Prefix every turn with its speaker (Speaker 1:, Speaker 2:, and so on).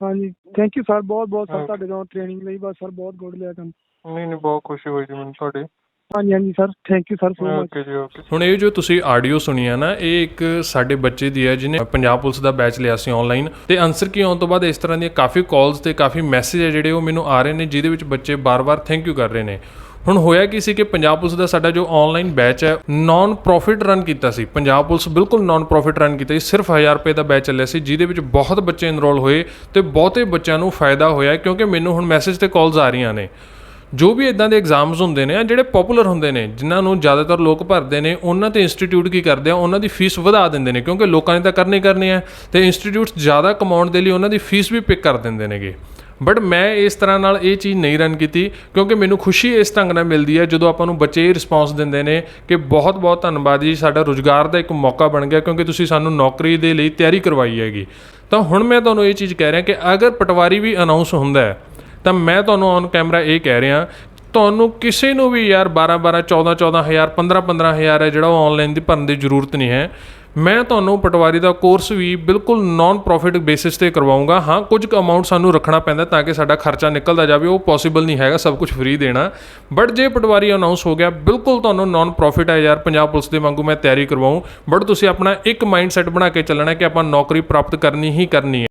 Speaker 1: ਹਾਂਜੀ thank you sir ਬਹੁਤ ਬਹੁਤ ਸਰ. ਤੁਹਾਡੇ ਤੋਂ ਟ੍ਰੇਨਿੰਗ ਲਈ ਬਸ ਸਰ ਬਹੁਤ ਗੁੱਡ ਲਿਆ ਕੰਮ।
Speaker 2: ਨਹੀਂ ਨਹੀਂ ਬਹੁਤ ਖੁਸ਼ੀ ਹੋਈ ਜੀ ਮੈਨੂੰ ਤੁਹਾਡੇ।
Speaker 1: ਹਾਂਜੀ ਹਾਂਜੀ sir thank you sir so much
Speaker 2: okay ਜੀ ਓਕੇ
Speaker 3: ਹੁਣ ਇਹ ਜੋ ਤੁਸੀਂ ਆਡੀਓ ਸੁਣੀ ਆ ਨਾ ਇਹ ਇੱਕ ਸਾਡੇ ਬੱਚੇ ਦੀ ਹੈ ਜਿਹਨੇ ਪੰਜਾਬ ਪੁਲਿਸ ਦਾ ਬੈਚ ਲਿਆ ਸੀ ਆਨਲਾਈਨ ਤੇ ਆਨਸਰ ਕੀ ਆਉਣ ਤੋਂ ਬਾਅਦ ਇਸ ਤਰ੍ਹਾਂ ਦੀਆਂ ਕਾਫੀ ਕਾਲਸ ਤੇ ਕਾਫੀ ਮੈਸੇਜ ਹੈ ਜਿਹੜੇ ਉਹ ਮੈਨੂੰ ਆ ਰਹੇ ਨੇ ਜਿਹਦੇ ਵਿੱਚ ਬੱਚੇ ਬਾਰ-ਬਾਰ ਥੈਂਕ ਯੂ ਕਰ ਰਹੇ ਨੇ। ਹੁਣ ਹੋਇਆ ਕੀ ਸੀ ਕਿ ਪੰਜਾਬ ਪੁਲਿਸ ਦਾ ਸਾਡਾ ਜੋ ਆਨਲਾਈਨ ਬੈਚ ਹੈ ਨਾਨ ਪ੍ਰੋਫਿਟ ਰਨ ਕੀਤਾ ਸੀ। ਪੰਜਾਬ ਪੁਲਿਸ ਬਿਲਕੁਲ ਨਾਨ ਪ੍ਰੋਫਿਟ ਰਨ ਕੀਤਾ ਸੀ ਸਿਰਫ 1000 ਰੁਪਏ ਦਾ ਬੈਚ ਚੱਲਿਆ ਸੀ, ਜਿਹਦੇ ਵਿੱਚ ਬਹੁਤ ਬੱਚੇ ਇਨਰੋਲ ਹੋਏ ਤੇ ਬਹੁਤੇ ਬੱਚਿਆਂ ਨੂੰ ਫਾਇਦਾ ਹੋਇਆ ਕਿਉਂਕਿ ਮੈਨੂੰ ਹੁਣ ਮੈਸੇਜ ਤੇ ਕਾਲਸ ਆ ਰਹੀਆਂ ਨੇ। ਜੋ ਵੀ ਇਦਾਂ ਦੇ ਐਗਜ਼ਾਮਸ ਹੁੰਦੇ ਨੇ ਆ ਜਿਹੜੇ ਪਪੂਲਰ ਹੁੰਦੇ ਨੇ, ਜਿਨ੍ਹਾਂ ਨੂੰ ਜ਼ਿਆਦਾਤਰ ਲੋਕ ਭਰਦੇ ਨੇ, ਉਹਨਾਂ ਤੇ ਇੰਸਟੀਚਿਊਟ ਕੀ ਕਰਦੇ ਆ? ਉਹਨਾਂ ਦੀ ਫੀਸ ਵਧਾ ਦਿੰਦੇ ਨੇ, ਕਿਉਂਕਿ ਲੋਕਾਂ ਨੇ ਤਾਂ ਕਰਨੀ ਹੀ ਕਰਨੀ ਹੈ ਤੇ ਇੰਸਟੀਚਿਊਟਸ ਜ਼ਿਆਦਾ ਕਮਾਉਣ ਦੇ ਲਈ ਉਹਨਾਂ ਦੀ ਫੀਸ ਵੀ ਪਿਕ ਕਰ ਦਿੰਦੇ ਨੇਗੇ। ਬਟ ਮੈਂ ਇਸ ਤਰ੍ਹਾਂ ਨਾਲ ਇਹ ਚੀਜ਼ ਨਹੀਂ ਰਨ ਕੀਤੀ, ਕਿਉਂਕਿ ਮੈਨੂੰ ਖੁਸ਼ੀ ਇਸ ਢੰਗ ਨਾਲ ਮਿਲਦੀ ਹੈ ਜਦੋਂ ਆਪਾਂ ਨੂੰ ਬੱਚੇ ਇਹ ਰਿਸਪੌਂਸ ਦਿੰਦੇ ਨੇ ਕਿ ਬਹੁਤ ਬਹੁਤ ਧੰਨਵਾਦ ਜੀ, ਸਾਡਾ ਰੁਜ਼ਗਾਰ ਦਾ ਇੱਕ ਮੌਕਾ ਬਣ ਗਿਆ ਕਿਉਂਕਿ ਤੁਸੀਂ ਸਾਨੂੰ ਨੌਕਰੀ ਦੇ ਲਈ ਤਿਆਰੀ ਕਰਵਾਈ ਹੈਗੀ। ਤਾਂ ਹੁਣ ਮੈਂ ਤੁਹਾਨੂੰ ਇਹ ਚੀਜ਼ ਕਹਿ ਰਿਹਾ ਕਿ ਅਗਰ ਪਟਵਾਰੀ ਵੀ ਅਨਾਉਂਸ ਹੁੰਦਾ ਹੈ, ਤਾਂ ਮੈਂ ਤੁਹਾਨੂੰ ਔਨ ਕੈਮਰਾ ਇਹ ਕਹਿ ਰਿਹਾ, ਤੁਹਾਨੂੰ ਕਿਸੇ ਨੂੰ ਵੀ ਯਾਰ 12 12 14 14000 15 15000 ਹੈ ਜਿਹੜਾ ਉਹ ਆਨਲਾਈਨ ਦੀ ਭਰਨ ਦੀ ਜ਼ਰੂਰਤ ਨਹੀਂ ਹੈ। ਮੈਂ ਤੁਹਾਨੂੰ ਪਟਵਾਰੀ ਦਾ ਕੋਰਸ ਵੀ ਬਿਲਕੁਲ ਨਾਨ ਪ੍ਰੋਫਿਟ ਬੇਸਿਸ ਤੇ ਕਰਵਾਉਂਗਾ। ਹਾਂ, ਕੁਝ ਕੁ ਅਮਾਉਂਟ ਸਾਨੂੰ ਰੱਖਣਾ ਪੈਂਦਾ ਤਾਂ ਕਿ ਸਾਡਾ ਖਰਚਾ ਨਿਕਲਦਾ ਜਾਵੇ, ਉਹ ਪੋਸੀਬਲ ਨਹੀਂ ਹੈਗਾ, ਸਭ ਕੁਝ ਫ੍ਰੀ ਦੇਣਾ। ਬਟ ਜੇ ਪਟਵਾਰੀ ਅਨਾਉਂਸ ਹੋ ਗਿਆ, ਬਿਲਕੁਲ ਤੁਹਾਨੂੰ ਨਾਨ ਪ੍ਰੋਫਿਟ ਹੈ ਯਾਰ, ਪੰਜਾਬ ਪੁਲਿਸ ਦੇ ਵਾਂਗੂ ਮੈਂ ਤਿਆਰੀ ਕਰਵਾਉਂ। ਬਟ ਤੁਸੀਂ ਆਪਣਾ ਇੱਕ ਮਾਈਂਡਸੈਟ ਬਣਾ ਕੇ ਚੱਲਣਾ ਕਿ ਆਪਾਂ ਨੌਕਰੀ ਪ੍ਰਾਪਤ ਕਰਨੀ ਹੀ ਕਰਨੀ ਹੈ।